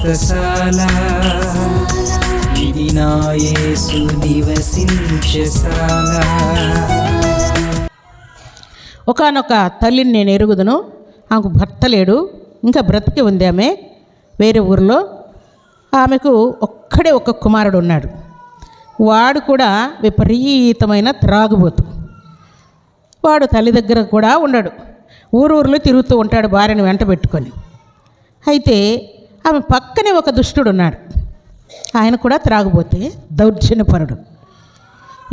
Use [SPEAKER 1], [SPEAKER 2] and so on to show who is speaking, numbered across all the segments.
[SPEAKER 1] వ్రతశాల ఇది నివసించశాల
[SPEAKER 2] ఒకనొక తల్లిని నేను ఎరుగుదును. ఆమెకు భర్త లేడు. ఇంకా బ్రతికి ఉంది ఆమె. వేరే ఊరిలో ఆమెకు ఒక్కడే ఒక కుమారుడు ఉన్నాడు. వాడు కూడా విపరీతమైన త్రాగుబోతు. వాడు తల్లి దగ్గర కూడా ఉండడు. ఊరూరులో తిరుగుతూ ఉంటాడు భార్యను వెంట పెట్టుకొని. అయితే ఆమె పక్కనే ఒక దుష్టుడు ఉన్నాడు ఆయన కూడా త్రాగబోతే దౌర్జన్యపరుడు.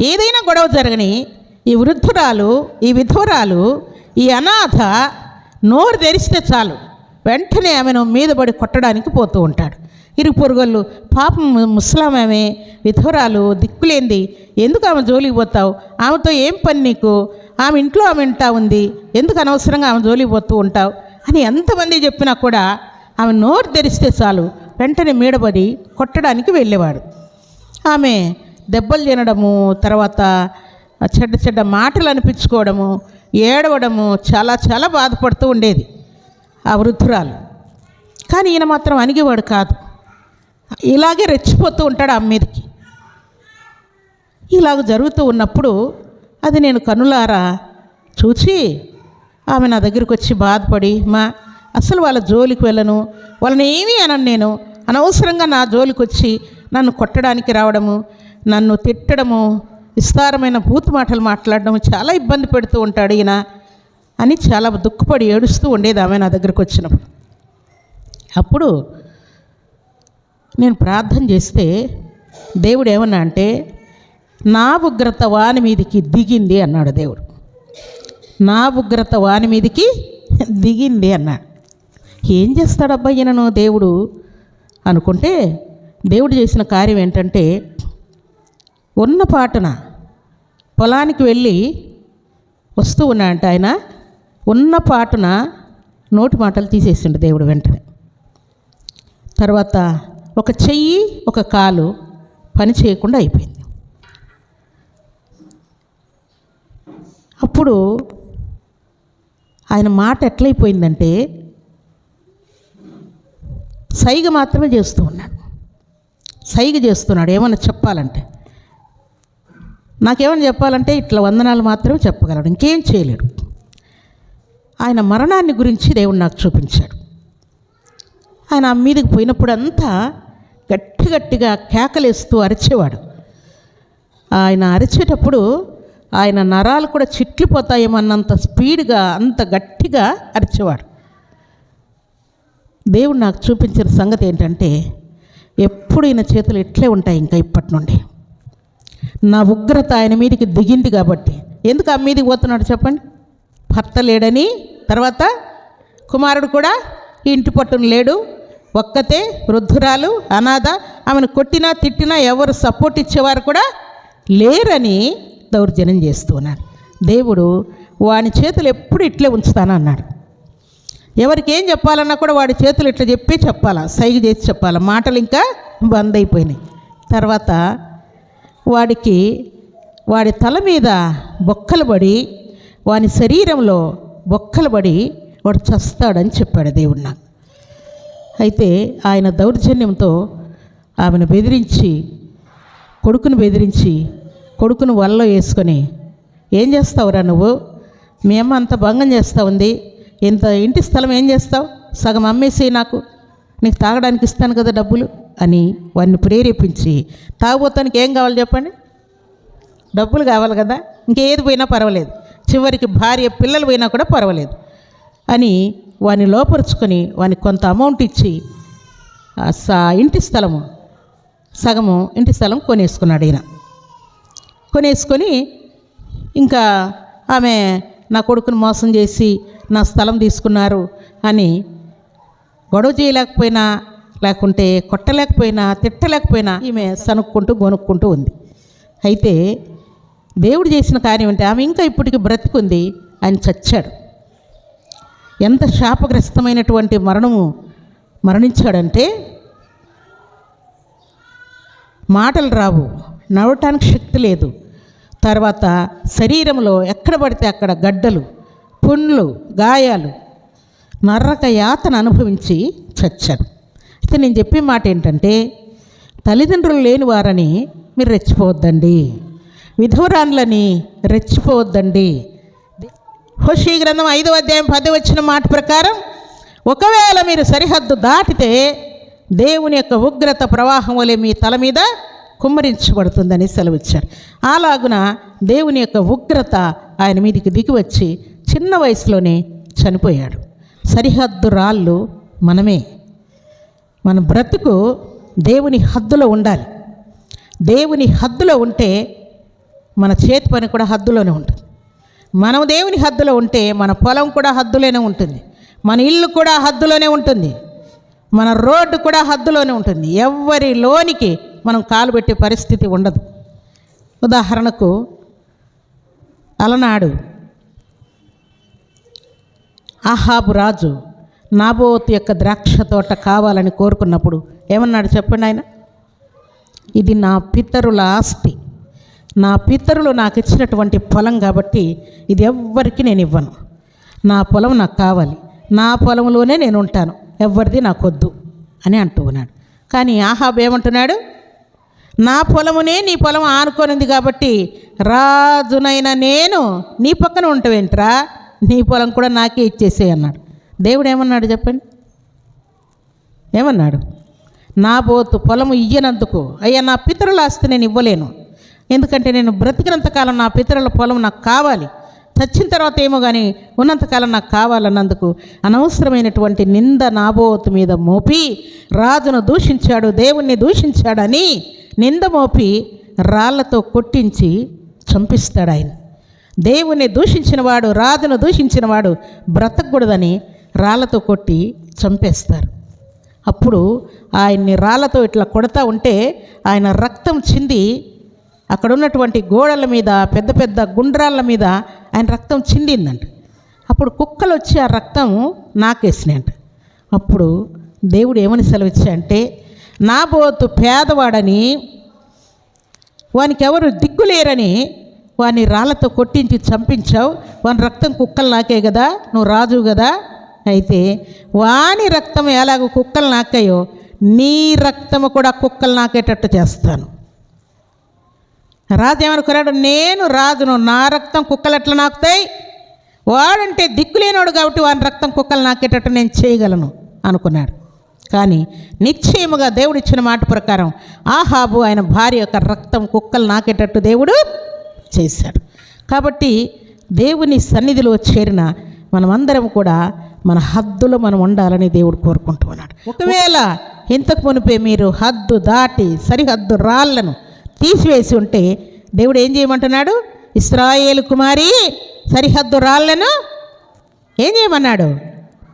[SPEAKER 2] ఏదైనా గొడవ జరగని ఈ వృద్ధురాలు ఈ విధవరాలు ఈ అనాథ నోరు తెరిస్తే చాలు. వెంటనే ఆమెను మీద పడి కొట్టడానికి పోతూ ఉంటాడు. ఇరుగు పొరుగోళ్ళు పాపం ముసలాం ఆమె విధవరాలు దిక్కులేంది. ఎందుకు ఆమె జోలికి పోతావు? ఆమెతో ఏం పని నీకు? ఆమె ఇంట్లో ఆమె ఇంటా ఉంది. ఎందుకు అనవసరంగా ఆమె జోలికి పోతూ ఉంటావు? అని ఎంతమంది చెప్పినా కూడా ఆమె నోరు తెరిస్తే చాలు వెంటనే మీడబడి కొట్టడానికి వెళ్ళేవాడు. ఆమె దెబ్బలు తినడము తర్వాత చెడ్డ చెడ్డ మాటలు అనిపించుకోవడము ఏడవడము చాలా చాలా బాధపడుతూ ఉండేది ఆ వృద్ధురాలు. కానీ ఈయన మాత్రం అణిగేవాడు కాదు. ఇలాగే రెచ్చిపోతూ ఉంటాడు ఆమె మీదకి. ఇలాగ జరుగుతూ ఉన్నప్పుడు అది నేను కనులారా చూచి ఆమె నా దగ్గరికి వచ్చి బాధపడి మా అసలు వాళ్ళ జోలికి వెళ్ళను. వాళ్ళని ఏమీ అనను నేను. అనవసరంగా నా జోలికి వచ్చి నన్ను కొట్టడానికి రావడము నన్ను తిట్టడము విస్తారమైన భూత మాటలు మాట్లాడడం చాలా ఇబ్బంది పెడుతూ ఉంటాడు ఈయన అని చాలా దుఃఖపడి ఏడుస్తూ ఉండేది ఆమె నా దగ్గరకు వచ్చినప్పుడు. అప్పుడు నేను ప్రార్థన చేస్తే దేవుడు ఏమన్నా అంటే నా ఉగ్రత వాని మీదికి దిగింది అన్నాడు దేవుడు. నా ఉగ్రత వాని మీదికి దిగింది అన్నాడు. ఏం చేస్తాడబ్బా ఈయనను దేవుడు? అనుకుంటే దేవుడు చేసిన కార్యం ఏంటంటే ఉన్న పాటున పొలానికి వెళ్ళి వస్తూ ఉన్నాడంట ఆయన. ఉన్న పాటున నోటి మాటలు తీసేసిండు దేవుడు వెంటనే. తర్వాత ఒక చెయ్యి ఒక కాలు పని చేయకుండా అయిపోయింది. అప్పుడు ఆయన మాట ఎట్లయిపోయిందంటే సైగ మాత్రమే చేస్తూ ఉన్నాడు. సైగ చేస్తున్నాడు. ఏమైనా చెప్పాలంటే? నాకేమైనా చెప్పాలంటే ఇట్లా వందనాలు మాత్రమే చెప్పగలడు. ఇంకేం చేయలేడు. ఆయన మరణాన్ని గురించి దేవుడు నాకు చూపించాడు. ఆయన ఆ మీదకి పోయినప్పుడు అంతా గట్టి గట్టిగా కేకలేస్తూ అరిచేవాడు. ఆయన అరిచేటప్పుడు ఆయన నరాలు కూడా చిట్లిపోతాయేమన్నంత స్పీడ్గా అంత గట్టిగా అరిచేవాడు. దేవుడు నాకు చూపించిన సంగతి ఏంటంటే ఎప్పుడు ఈయన చేతులు ఇట్లే ఉంటాయి ఇంకా ఇప్పటి నుండి. నా ఉగ్రత ఆయన మీదకి దిగింది కాబట్టి. ఎందుకు ఆ మీదకి పోతున్నాడు చెప్పండి? భర్త లేడని తర్వాత కుమారుడు కూడా ఇంటి పట్టున లేడు. ఒక్కతే వృద్ధురాలు అనాథ ఆమెను కొట్టినా తిట్టినా ఎవరు సపోర్ట్ ఇచ్చేవారు కూడా లేరని దౌర్జన్యం చేస్తున్నాడు దేవుడు వాని చేతులు ఎప్పుడు ఇట్లే ఉంచుతానన్నాడు. ఎవరికి ఏం చెప్పాలన్నా కూడా వాడి చేతులు ఇట్లా చెప్పి చెప్పాలా సైగ చేసి చెప్పాలా. మాటలు ఇంకా బంద్ అయిపోయినాయి తర్వాత వాడికి వాడి తల మీద బొక్కలు పడి వాని శరీరంలో బొక్కలు పడి వాడు చస్తాడని చెప్పాడు దేవుడు నాకు. అయితే ఆయన దౌర్జన్యంతో ఆమెను బెదిరించి కొడుకును బెదిరించి కొడుకును వల్ల వేసుకొని ఏం చేస్తావురా నువ్వు? మీ అమ్మ అంత భంగం చేస్తూ ఉంది. ఇంత ఇంటి స్థలం ఏం చేస్తావు? సగం అమ్మేసి నాకు. నీకు తాగడానికి ఇస్తాను కదా డబ్బులు అని వాడిని ప్రేరేపించి తాగబోతానికి ఏం కావాలి చెప్పండి? డబ్బులు కావాలి కదా. ఇంకేది పోయినా పర్వాలేదు. చివరికి భార్య పిల్లలు పోయినా కూడా పర్వాలేదు అని వాని లోపరుచుకొని వానికి కొంత అమౌంట్ ఇచ్చి స ఇంటి స్థలము సగము ఇంటి స్థలం కొనేసుకున్నాడు ఈయన. కొనేసుకొని ఇంకా ఆమె నా కొడుకును మోసం చేసి నా స్థలం తీసుకున్నారు అని గొడవ చేయలేకపోయినా లేకుంటే కొట్టలేకపోయినా తిట్టలేకపోయినా ఈమె సనుక్కుంటూ గొనుక్కుంటూ ఉంది. అయితే దేవుడు చేసిన కార్యం అంటే ఆమె ఇంకా ఇప్పటికి బ్రతికుంది ఆయన చచ్చాడు. ఎంత శాపగ్రస్తమైనటువంటి మరణము మరణించాడంటే మాటలు రావు నడవటానికి శక్తి లేదు. తర్వాత శరీరంలో ఎక్కడ పడితే అక్కడ గడ్డలు పుండ్లు గాయాలు నర్రక యాతను అనుభవించి చచ్చారు. అయితే నేను చెప్పే మాట ఏంటంటే తల్లిదండ్రులు లేని వారని మీరు రెచ్చిపోవద్దండి. విధవరాన్లని రెచ్చిపోవద్దండి. హోషీ గ్రంథం ఐదవ అధ్యాయం పది వచ్చిన మాట ప్రకారం ఒకవేళ మీరు సరిహద్దు దాటితే దేవుని యొక్క ఉగ్రత ప్రవాహం వలె మీ తల మీద కుమ్మరించబడుతుందని సెలవిచ్చారు. అలాగున దేవుని యొక్క ఉగ్రత ఆయన మీదికి దిగి వచ్చి చిన్న వయసులోనే చనిపోయాడు. సరిహద్దు రాళ్ళు మనమే. మన బ్రతుకు దేవుని హద్దులో ఉండాలి. దేవుని హద్దులో ఉంటే మన చేతి పని కూడా హద్దులోనే ఉంటుంది. మనం దేవుని హద్దులో ఉంటే మన పొలం కూడా హద్దులోనే ఉంటుంది. మన ఇల్లు కూడా హద్దులోనే ఉంటుంది. మన రోడ్డు కూడా హద్దులోనే ఉంటుంది. ఎవరి లోనికి మనం కాలు పెట్టే పరిస్థితి ఉండదు. ఉదాహరణకు అలనాడు అహాబు రాజు నాబోత్ యొక్క ద్రాక్ష తోట కావాలని కోరుకున్నప్పుడు ఏమన్నాడు చెప్పండి ఆయన? ఇది నా పితరుల ఆస్తి. నా పితరులు నాకు ఇచ్చినటువంటి పొలం కాబట్టి ఇది ఎవ్వరికి నేను ఇవ్వను. నా పొలం నాకు కావాలి. నా పొలంలోనే నేను ఉంటాను. ఎవరిది నాకు వద్దు అని అంటూ ఉన్నాడు. కానీ ఆహాబ్ ఏమంటున్నాడు? నా పొలమునే నీ పొలం ఆనుకోనింది కాబట్టి రాజునైన నేను నీ పక్కన ఉంటావేంట్రా? నీ పొలం కూడా నాకే ఇచ్చేసేయి అన్నాడు. దేవుడు ఏమన్నాడు చెప్పండి? ఏమన్నాడు? నా బోతు పొలము ఇయ్యనందుకు అయ్యా నా పితరుల ఆస్తి నేను ఇవ్వలేను. ఎందుకంటే నేను బ్రతికినంతకాలం నా పితరుల పొలం నాకు కావాలి. చచ్చిన తర్వాత ఏమో కానీ ఉన్నంతకాలం నాకు కావాలన్నందుకు అనవసరమైనటువంటి నింద నాబోతు మీద మోపి రాజును దూషించాడు దేవుణ్ణి దూషించాడని నింద మోపి రాళ్ళతో కొట్టించి చంపిస్తాడు ఆయన దేవుణ్ణి దూషించినవాడు రాజును దూషించినవాడు బ్రతకూడదని రాళ్ళతో కొట్టి చంపేస్తారు. అప్పుడు ఆయన్ని రాళ్ళతో ఇట్లా కొడతా ఉంటే ఆయన రక్తం చింది అక్కడ ఉన్నటువంటి గోడల మీద పెద్ద పెద్ద గుండ్రాళ్ళ మీద ఆయన రక్తం చిందిందంట. అప్పుడు కుక్కలు వచ్చి ఆ రక్తం నాకేసినాయంట. అప్పుడు దేవుడు ఏమని సెలవిచ్చాయంటే నా బోతు పేదవాడని వానికి ఎవరు దిగ్గులేరని వాని రాళ్ళతో కొట్టించి చంపించావు. వాని రక్తం కుక్కలు నాకే కదా నువ్వు రాజు కదా అయితే వాని రక్తం ఎలాగో కుక్కలు నాకాయో నీ రక్తము కూడా కుక్కలు నాకేటట్టు చేస్తాను. రాజు ఏమనుకున్నాడు? నేను రాజును నా రక్తం కుక్కలు ఎట్లా నాకుతాయి? వాడంటే దిక్కులేనోడు కాబట్టి వాని రక్తం కుక్కలు నాకేటట్టు నేను చేయగలను అనుకున్నాడు. కానీ నిశ్చయముగా దేవుడిచ్చిన మాట ప్రకారం ఆహాబు ఆయన భార్య యొక్క రక్తం కుక్కలు నాకేటట్టు దేవుడు చేశాడు కాబట్టి దేవుని సన్నిధిలో చేరిన మనమందరం కూడా మన హద్దులో మనం ఉండాలని దేవుడు కోరుకుంటూ ఉన్నాడు. ఒకవేళ ఇంతకు మునిపే మీరు హద్దు దాటి సరిహద్దు రాళ్ళను తీసివేసి ఉంటే దేవుడు ఏం చేయమంటున్నాడు? ఇస్రాయేలు కుమారి సరిహద్దు రాళ్ళను ఏం చేయమన్నాడు?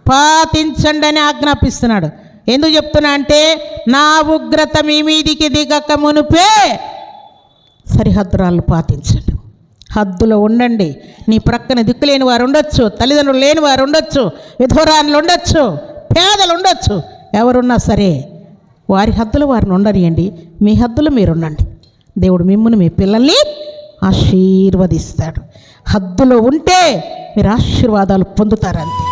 [SPEAKER 2] పాతించండి అని ఆజ్ఞాపిస్తున్నాడు. ఎందుకు చెప్తున్నా అంటే నా ఉగ్రత మీ మీదికి దిగక మునుపే సరిహద్దురాళ్ళు పాతించండి. హద్దులో ఉండండి. నీ ప్రక్కన దిక్కులేని వారు ఉండొచ్చు తల్లిదండ్రులు లేని వారు ఉండొచ్చు విధురాన్లు ఉండొచ్చు పేదలు ఉండొచ్చు ఎవరున్నా సరే వారి హద్దులు వారిని ఉండనియండి. మీ హద్దులు మీరు ఉండండి దేవుడు మిమ్మల్ని మీ పిల్లల్ని ఆశీర్వదిస్తాడు. హద్దులో ఉంటే మీరు ఆశీర్వాదాలు పొందుతారంతే.